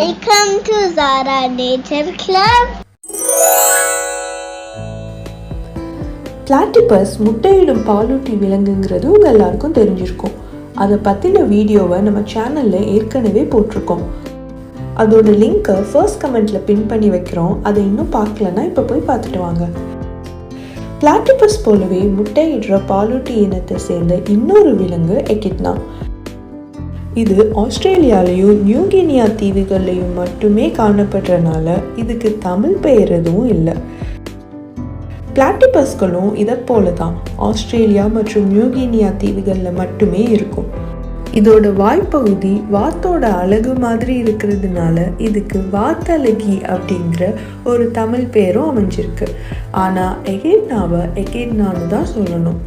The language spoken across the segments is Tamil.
Welcome to Zara Nature Club. Platypus முட்டையிடும் பாலூட்டி விலங்குங்கிறது உங்க எல்லாருக்கும் தெரிஞ்சிருக்கும். அதை பற்றின வீடியோவை நம்ம சேனலில் ஏற்கனவே போட்டிருக்கோம். அதோட லிங்க்கை ஃபர்ஸ்ட் கமெண்ட்ல பின் பண்ணி வைக்கிறோம். அதை இன்னும் பார்க்கலன்னா இப்போ போய் பார்த்துட்டு வாங்க. பிளாட்டிபஸ் போலவே முட்டையிடுற பாலூட்டி இனத்தை சேர்ந்த இன்னொரு விலங்கு எக்கிட்னா இது ஆஸ்திரேலியாலையும் நியூகினியா தீவுகள்லையும் மட்டுமே காணப்படுறனால இதுக்கு தமிழ் பெயர் எதுவும் இல்லை. பிளாட்டிபஸ்களும் இதை போல தான் ஆஸ்திரேலியா மற்றும் நியூகினியா தீவுகளில் மட்டுமே இருக்கும். இதோட வாய்ப்பகுதி வாத்தோட அழகு மாதிரி இருக்கிறதுனால இதுக்கு வாத்தழகி அப்படிங்கிற ஒரு தமிழ் பேரும் அமைஞ்சிருக்கு. ஆனால் எகேட்னாவை எகேட்னான்னு தான் சொல்லணும்.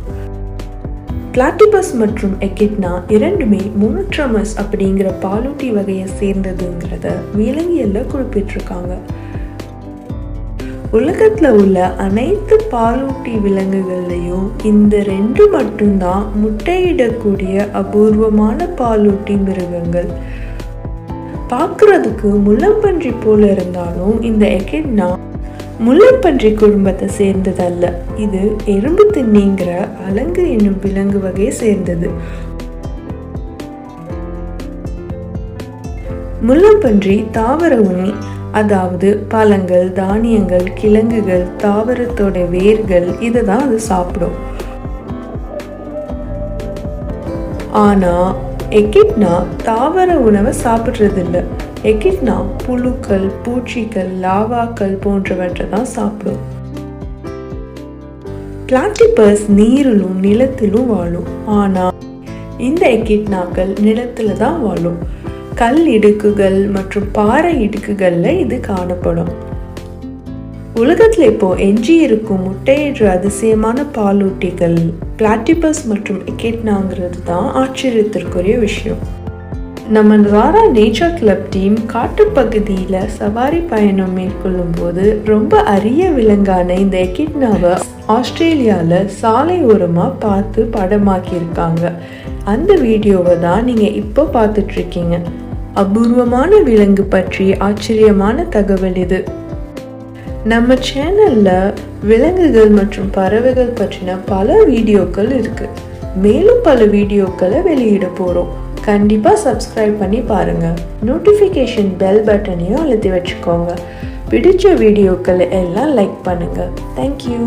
பிளாட்டிபஸ் மற்றும் எக்கிட்னா இரண்டுமே மோனோட்ரமஸ் அப்படிங்கிற பாலூட்டி வகையை சேர்ந்ததுங்கிறத விலங்கியல்ல குறிப்பிட்டிருக்காங்க. உலகத்துல உள்ள அனைத்து பாலூட்டி விலங்குகள்லையும் இந்த ரெண்டு மட்டும்தான் முட்டையிடக்கூடிய அபூர்வமான பாலூட்டி மிருகங்கள். பார்க்கறதுக்கு முள்ளம்பன்றி போல இருந்தாலும் இந்த எக்கிட்னா முல்லைப்பன்றி குடும்பத்தை சேர்ந்ததல்ல. இது எறும்பு திண்ணிங்கிற அலங்கு என்னும் விலங்கு வகையை சேர்ந்தது. முள்ளம்பன்றி தாவர உண்ணி அதாவது பழங்கள் தானியங்கள் கிழங்குகள் தாவரத்தோட வேர்கள் இதை தான் அது சாப்பிடும். ஆனா எக்கிட்னா தாவர உணவை சாப்பிட்றதில்ல. எக்கிட்னா புழுக்கள் பூச்சிகள் லாவாக்கள் போன்றவற்றை தான் சாப்பிடும். பிளாட்டிபஸ் நீரிலும் நிலத்திலும் வாழும். ஆனா இந்த எக்கிட்னாக்கள் நிலத்துல தான் வாழும். கல் இடுக்குகள் மற்றும் பாறை இடுக்குகள்ல இது காணப்படும். உலகத்தில் இப்போ எஞ்சி இருக்கும் முட்டையிடுற அதிசயமான பாலூட்டிகள் பிளாட்டிபஸ் மற்றும் எக்கெட்னாங்கிறது தான் ஆச்சரியத்திற்குரிய விஷயம். நம்ம ராரா நேச்சர் கிளப் டீம் காட்டுப்பகுதியில் சவாரி பயணம் மேற்கொள்ளும் போது ரொம்ப அரிய விலங்கான இந்த எக்கிட்னாவை ஆஸ்திரேலியாவில் சாலை ஓரமாக பார்த்து படமாக்கியிருக்காங்க. அந்த வீடியோவை தான் நீங்கள் இப்போ பார்த்துட்ருக்கீங்க. அபூர்வமான விலங்கு பற்றி ஆச்சரியமான தகவல் இது. நம்ம சேனலில் விலங்குகள் மற்றும் பறவைகள் பற்றின பல வீடியோக்கள் இருக்குது மேலும் பல வீடியோக்களை வெளியிட போகிறோம் கண்டிப்பாக சப்ஸ்கிரைப் பண்ணி பாருங்க. நோட்டிஃபிகேஷன் பெல் பட்டனையும் அழுத்தி வச்சுக்கோங்க. பிடிச்ச வீடியோக்களை எல்லாம் லைக் பண்ணுங்கள் தேங்க்யூ